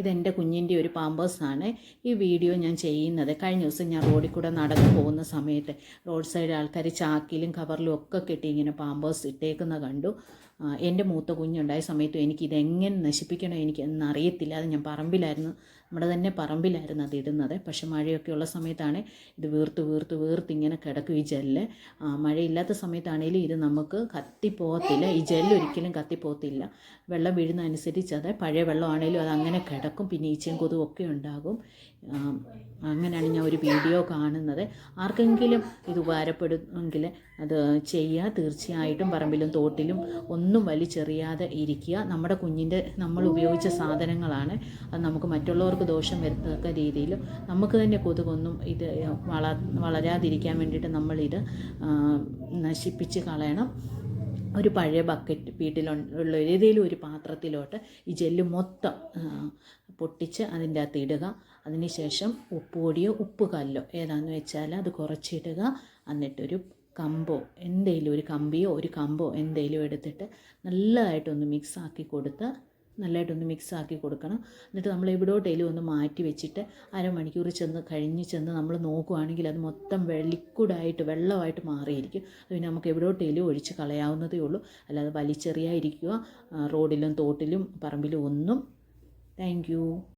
ഇതെന്റെ കുഞ്ഞിന്റെ ഒരു പാമ്പേഴ്സാണ് ഈ വീഡിയോ ഞാൻ ചെയ്യുന്നത് കഴിഞ്ഞ ദിവസം ഞാൻ റോഡിൽ കൂടെ നടന്നു പോകുന്ന സമയത്ത് റോഡ് സൈഡ് ആൾക്കാർ ചാക്കിലും കവറിലും ഒക്കെ കെട്ടി ഇങ്ങനെ പാമ്പേഴ്സ് ഇട്ടേക്കുന്ന കണ്ടു. എന്റെ മൂത്ത കുഞ്ഞുണ്ടായ സമയത്തും എനിക്ക് ഇതെങ്ങനെ നശിപ്പിക്കണോ എനിക്ക് എന്നറിയത്തില്ല അത് ഞാൻ പറമ്പിലായിരുന്നു നമ്മുടെ തന്നെ പറമ്പിലായിരുന്നു അത് ഇടുന്നത്. പക്ഷെ മഴയൊക്കെ ഉള്ള സമയത്താണ് ഇത് വീർത്ത് വീർത്ത് വീർത്ത് ഇങ്ങനെ കിടക്കും ഈ ജെല്ല്. മഴയില്ലാത്ത സമയത്താണെങ്കിലും ഇത് നമുക്ക് കത്തിപ്പോകത്തില്ല. ഈ ജെല്ല് ഒരിക്കലും കത്തിപ്പോകത്തില്ല. വെള്ളം വീഴുന്ന അനുസരിച്ച് അത് പഴയ വെള്ളമാണെങ്കിലും അത് അങ്ങനെ കിടക്കും. പിന്നെ ഈച്ചയും ഒക്കെ ഉണ്ടാകും. അങ്ങനെയാണ് ഞാൻ ഒരു വീഡിയോ കാണുന്നത്. ആർക്കെങ്കിലും ഇത് ഉപകാരപ്പെടുമെങ്കിൽ അത് ചെയ്യുക. തീർച്ചയായിട്ടും പറമ്പിലും തോട്ടിലും ഒന്നും വലിച്ചെറിയാതെ ഇരിക്കുക. നമ്മുടെ കുഞ്ഞിന്റെ നമ്മൾ ഉപയോഗിച്ച സാധനങ്ങളാണ്. അത് നമുക്ക് മറ്റുള്ളവർക്ക് ദോഷം വരുത്തക്ക രീതിയിൽ നമുക്ക് തന്നെ കൊതുകൊന്നും ഇത് വള വളരാതിരിക്കാൻ വേണ്ടിയിട്ട് നമ്മളിത് നശിപ്പിച്ച് കളയണം. ഒരു പഴയ ബക്കറ്റ് വീട്ടിലുള്ള ഏതെങ്കിലും ഒരു പാത്രത്തിലോട്ട് ഈ ജെല്ല് മൊത്തം പൊട്ടിച്ച് അതിന്റെ അകത്ത് ഇടുക. അതിനുശേഷം ഉപ്പുപൊടിയോ ഉപ്പ് കല്ലോ ഏതാണെന്ന് വെച്ചാൽ അത് കുറച്ചിടുക. എന്നിട്ടൊരു കമ്പോ എന്തെങ്കിലും ഒരു കമ്പിയോ ഒരു കമ്പോ എന്തെങ്കിലും എടുത്തിട്ട് നല്ലതായിട്ടൊന്ന് മിക്സാക്കി കൊടുത്ത് നല്ലതായിട്ടൊന്ന് മിക്സ് ആക്കി കൊടുക്കണം. എന്നിട്ട് നമ്മൾ എവിടോട്ടേലും ഒന്ന് മാറ്റി വെച്ചിട്ട് അരമണിക്കൂർ ചെന്ന് കഴിഞ്ഞ് ചെന്ന് നമ്മൾ നോക്കുകയാണെങ്കിൽ അത് മൊത്തം ലിക്വിഡായിട്ട് വെള്ളമായിട്ട് മാറിയിരിക്കും. അത് പിന്നെ നമുക്ക് എവിടോട്ടേലും ഒഴിച്ച് കളയാവുന്നതേ ഉള്ളൂ. അല്ലാതെ വലിച്ചെറിയാതിരിക്കുക. റോഡിലും തോട്ടിലും പറമ്പിലും ഒന്നും. താങ്ക്